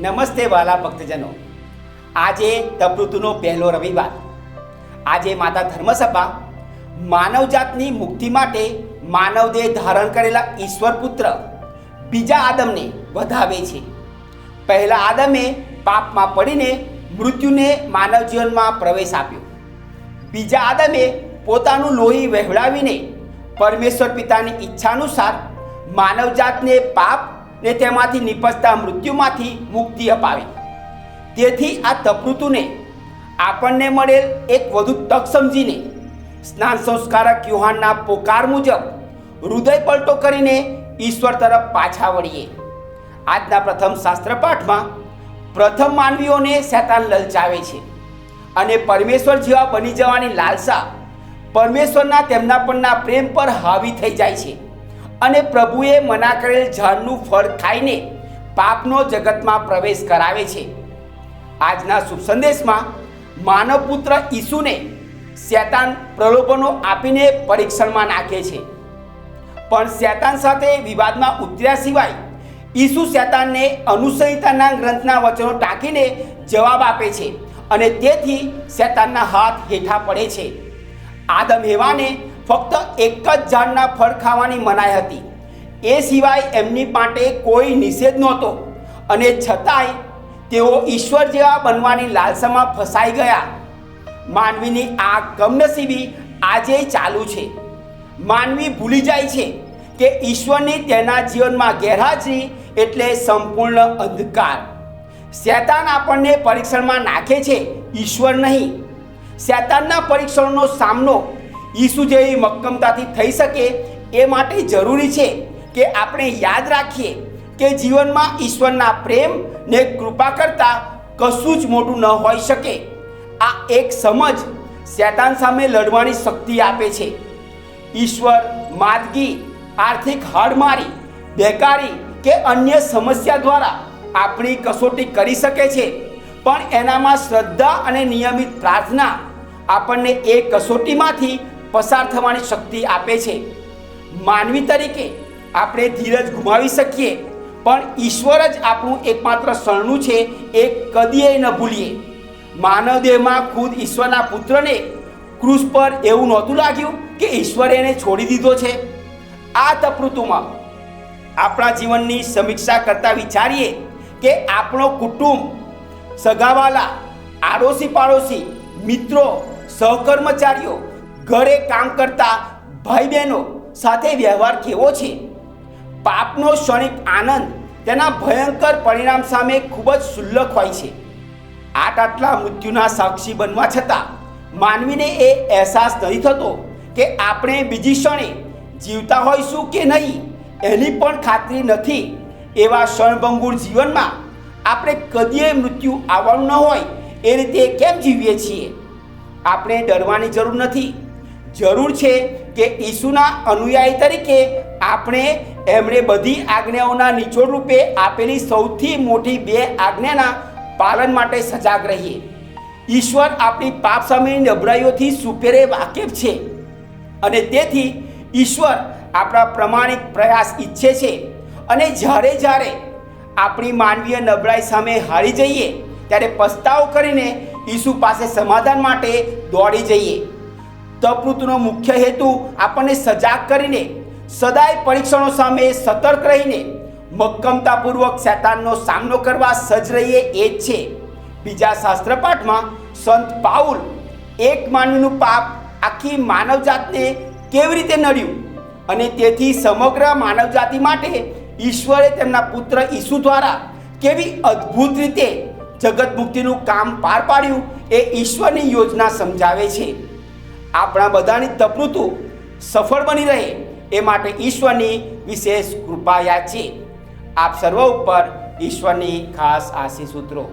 નમસ્તે વાલા ભક્તજનો. આજે તપૃતુનો પહેલો રવિવાર. આજે માતા ધર્મસભા માનવજાતની મુક્તિ માટે માનવદેહ ધારણ કરેલા ઈશ્વર પુત્ર બીજા આદમને વધાવે છે. પહેલા આદમે પાપમાં પડીને મૃત્યુને માનવ જીવનમાં પ્રવેશ આપ્યો. બીજા આદમે પોતાનું લોહી વહેવડાવીને પરમેશ્વર પિતાની ઈચ્છાનુસાર માનવજાતને પાપ ને તેમાંથી નિપજતા મૃત્યુમાંથી મુક્તિ અપાવે. તેથી આ તપૃતુને આપણને મળેલ એક વધુ તક સમજીને સ્નાન સંસ્કારક યુહાનના પોકાર મુજબ હૃદય પલટો કરીને ઈશ્વર તરફ પાછા વળીએ. આજના પ્રથમ શાસ્ત્ર પાઠમાં પ્રથમ માનવીઓને શેતાન લલચાવે છે અને પરમેશ્વર જેવા બની જવાની લાલસા પરમેશ્વરના તેમના પરના પ્રેમ પર હાવી થઈ જાય છે. અને પ્રભુએ મના કરેલ ઝાડનું ફળ ખાઈને પાપનો જગતમાં પ્રવેશ કરાવે છે. આજના શુભ સંદેશમાં માનવ પુત્ર ઈસુને શેતાન પ્રલોભનો આપીને પરીક્ષણમાં નાખે છે. પણ શેતાન સાથે વિવાદમાં ઉતર્યા સિવાય ઈસુ શેતાનને અનુસંહિતાના ગ્રંથના વચનો ટાંકીને જવાબ આપે છે અને તેથી શેતાનના હાથ હેઠા પડે છે. આદમ હેવાને ફક્ત એક જ ઝાડના ફળ ખાવાની મનાઈ હતી. એ સિવાય એમની માટે કોઈ નિષેધ નહોતો. અને છતાંય તેઓ ઈશ્વર જેવા બનવાની લાલસામાં ફસાઈ ગયા. માનવીની આ કમનસીબી આજે ચાલુ છે. માનવી ભૂલી જાય છે કે ઈશ્વરની તેના જીવનમાં ગેરહાજરી એટલે સંપૂર્ણ અંધકાર. શેતાન આપણને પરીક્ષણમાં નાખે છે ઈશ્વર નહીં. શેતાનના પરીક્ષણનો સામનો ઈસુ જેવી મક્કમતાથી થઈ શકે એ માટે જરૂરી છે કે આપણે યાદ રાખીએ કે જીવનમાં ઈશ્વરના પ્રેમ ને કૃપા કરતાં કશું જ મોટું ન હોઈ શકે. આ એક સમજ શેતાન સામે લડવાની શક્તિ આપે છે. ઈશ્વર માદગી, આર્થિક હાડમારી, બેકારી કે અન્ય સમસ્યા દ્વારા આપણી કસોટી કરી શકે છે. પણ એનામાં શ્રદ્ધા અને નિયમિત પ્રાર્થના આપણને એ કસોટીમાંથી પસાર થવાની શક્તિ આપે છે. માનવી તરીકે આપણે ધીરજ ગુમાવી શકીએ, પણ ઈશ્વર જ આપણું એકમાત્ર શરણું છે, એ કદીએ ન ભૂલીએ. માનવ દેહમાં ખુદ ઈશ્વરના પુત્રને ક્રૂસ પર એવું નહોતું લાગ્યું કે ઈશ્વરે એને છોડી દીધો છે. આ તપૃતુમાં આપણા જીવનની સમીક્ષા કરતાં વિચારીએ કે આપણો કુટુંબ, સગાવાલા આડોશી પાડોશી મિત્રો, સહકર્મચારીઓ ઘરે કામ કરતા ભાઈ બહેનો સાથે વ્યવહાર કેવો છે? પાપનો ક્ષણિક આનંદ તેના ભયંકર પરિણામ સામે ખૂબ જ શુલ્લક હોય છે. આટ આટલા મૃત્યુના સાક્ષી બનવા છતાં માનવીને એ અહેસાસ નથી થતો કે આપણે બીજી ક્ષણે જીવતા હોઈશું કે નહીં એની પણ ખાતરી નથી. એવા ક્ષણભંગુર જીવનમાં આપણે કદીએ મૃત્યુ આવવાનું ન હોય એ રીતે કેમ જીવીએ છીએ? આપણે ડરવાની જરૂર નથી. જરૂર છે કે ઈસુના અનુયાયી તરીકે આપણે એમણે બધી આજ્ઞાઓના નિચોડ રૂપે આપેલી સૌથી મોટી બે આજ્ઞાના પાલન માટે સજાગ રહીએ. ઈશ્વર આપણી પાપ સામેની નબળાઈઓથી સુપેરે વાકેફ છે અને તેથી ઈશ્વર આપણા પ્રમાણિક પ્રયાસ ઈચ્છે છે અને જ્યારે જ્યારે આપણી માનવીય નબળાઈ સામે હારી જઈએ, ત્યારે પસ્તાવ કરીને ઈસુ પાસે સમાધાન માટે દોડી જઈએ. તપૃતનો મુખ્ય હેતુ આપણને સજાગ કરીને, સદાય પરીક્ષણો સામે સતર્ક રહીને, મક્કમતાપૂર્વક શેતાનનો સામનો કરવા સજ્જ રહીએ એ જ છે. બીજા શાસ્ત્ર પાઠમાં સંત પાઉલ એક માનવીનું પાપ આખી માનવજાતને કેવી રીતે નડ્યું અને તેથી સમગ્ર માનવજાતિ માટે ઈશ્વરે તેમના પુત્ર ઈસુ દ્વારા કેવી અદ્ભુત રીતે જગત મુક્તિનું કામ પાર પાડ્યું એ ઈશ્વરની યોજના સમજાવે છે. આપણા બધાની તપૃતુ સફળ બની રહે એ માટે ઈશ્વરની વિશેષ કૃપા છે આપ સર્વ ઉપર ઈશ્વરની ખાસ આશીષ સૂત્રો